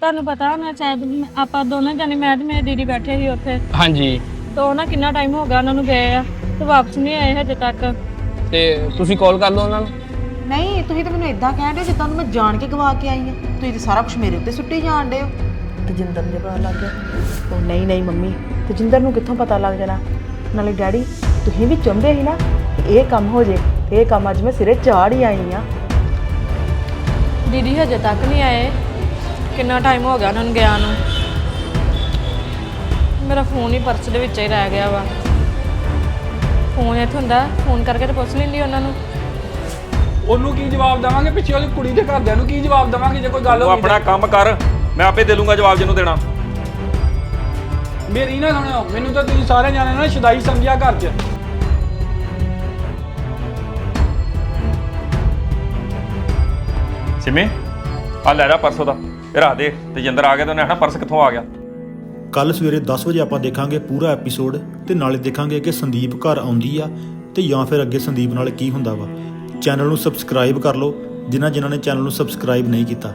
ਤੁਹਾਨੂੰ ਪਤਾ ਹੋਣਾ ਸ਼ਾਇਦ ਮ- ਆਪਾਂ ਦੋਨੋਂ ਜਾਨੇ ਮੈਂ ਤੇ ਮੇਰੀ ਦੀਦੀ ਬੈਠੇ ਸੀ ਉੱਥੇ। ਹਾਂਜੀ। ਤੇ ਉਹ ਨਾ ਕਿੰਨਾ ਟਾਈਮ ਹੋ ਗਿਆ ਉਹਨਾਂ ਨੂੰ ਗਏ ਆ ਤੇ ਵਾਪਸ ਨਹੀਂ ਆਏ ਹਜੇ ਤੱਕ। ਤੇ ਤੁਸੀਂ ਕਾਲ ਕਰ ਲਓ ਉਹਨਾਂ ਨੂੰ? ਨਹੀਂ ਤੁਸੀਂ ਤਾਂ ਮੈਨੂੰ ਇਦਾਂ ਕਹਿਣ ਦੇ ਜਿੱਦਾਂ ਨੂੰ ਮੈਂ ਜਾਣ ਕੇ ਗਵਾ ਕੇ ਆਈ ਆ ਤੁਸੀਂ ਤਾਂ ਸਾਰਾ ਕੁਝ ਮੇਰੇ ਉੱਤੇ ਸੁੱਟੀ ਜਾਣ ਡੇ ਹੋ। ਤਜਿੰਦਰ ਨੂੰ ਜੇ ਪਤਾ ਲੱਗ ਗਿਆ ਉਹ ਨਹੀਂ ਨਹੀਂ ਮੰਮੀ ਤਜਿੰਦਰ ਨੂੰ ਕਿੱਥੋਂ ਪਤਾ ਲੱਗ ਜਾਣਾ? ਨਾਲੇ ਡੈਡੀ ਤੁਸੀਂ ਵੀ ਚਾਹੁੰਦੇ ਸੀ ਨਾ ਕਿ ਇਹ ਕੰਮ ਹੋ ਜੇ ਇਹ ਕੰਮ ਅੱਜ ਮੈਂ ਸਿਰੇ ਚਾੜ ਹੀ ਆਈ ਆ ਦੀਦੀ ਹਜੇ ਤੱਕ ਨਹੀਂ ਆਏ। ਕਿੰਨਾ ਟਾਈਮ ਹੋ ਗਿਆ ਉਹਨਾਂ ਨੂੰ ਗਿਆ ਨੂੰ। ਮੇਰਾ ਫੋਨ ਹੀ ਪਰਸ ਦੇ ਵਿੱਚ ਹੀ ਰਹਿ ਗਿਆ ਵਾ। ਫੋਨ ਇੱਥੇ ਹੁੰਦਾ ਫੋਨ ਕਰਕੇ ਤੇ ਪੁੱਛ ਲੈਂਦੀ ਉਹਨਾਂ ਨੂੰ। ਉਹਨੂੰ ਕੀ ਜਵਾਬ ਦੇਵਾਂਗੇ? ਪਿੱਛੇ ਉਹਦੀ ਕੁੜੀ ਦੇ ਘਰਦਿਆਂ ਨੂੰ ਕੀ ਜਵਾਬ ਦੇਵਾਂਗੇ ਜੇ ਕੋਈ ਗੱਲ ਤੂੰ ਹੋ ਗਈ ਆਪਣਾ ਕੰਮ ਕਰ ਮੈਂ ਆਪੇ ਦੇ ਲੂੰਗਾ ਜਵਾਬ ਜਿਹਨੂੰ ਦੇਣਾ। ਤਾਂ। ਮੇਰੀ ਨਾ ਸੁਣਿਓ ਮੈਨੂੰ ਤਾਂ ਤੁਸੀਂ ਸਾਰੇ ਜਾਣੇ ਨਾ ਸ਼ੁਦਾਈ ਸਮਝਿਆ ਘਰ 'ਚ। ਸਿਮੇ ਆ ਲੈ ਜਾ ਪਰਸੋਂ ਦਾ। ਇਹ ਰੱਖ ਦੇ ਤੇਜਿੰਦਰ ਆ ਗਿਆ ਤਾਂ ਉਹਨੇ ਆਖਣਾ ਪਰਸ ਕਿੱਥੋਂ ਆ ਗਿਆ? ਕੱਲ ਸਵੇਰੇ 10 ਵਜੇ ਆਪਾਂ ਦੇਖਾਂਗੇ ਪੂਰਾ ਐਪੀਸੋਡ ਤੇ ਨਾਲੇ ਦੇਖਾਂਗੇ ਕਿ ਸੰਦੀਪ ਘਰ ਆਉਂਦੀ ਆ ਤੇ ਜਾਂ ਫਿਰ ਅੱਗੇ ਸੰਦੀਪ ਨਾਲ ਕੀ ਹੁੰਦਾ ਵਾ। ਚੈਨਲ ਨੂੰ ਸਬਸਕ੍ਰਾਈਬ ਕਰ ਲਓ, ਜਿਨ੍ਹਾਂ ਜਿਨ੍ਹਾਂ ਨੇ ਚੈਨਲ ਨੂੰ ਸਬਸਕ੍ਰਾਈਬ ਨਹੀਂ ਕੀਤਾ।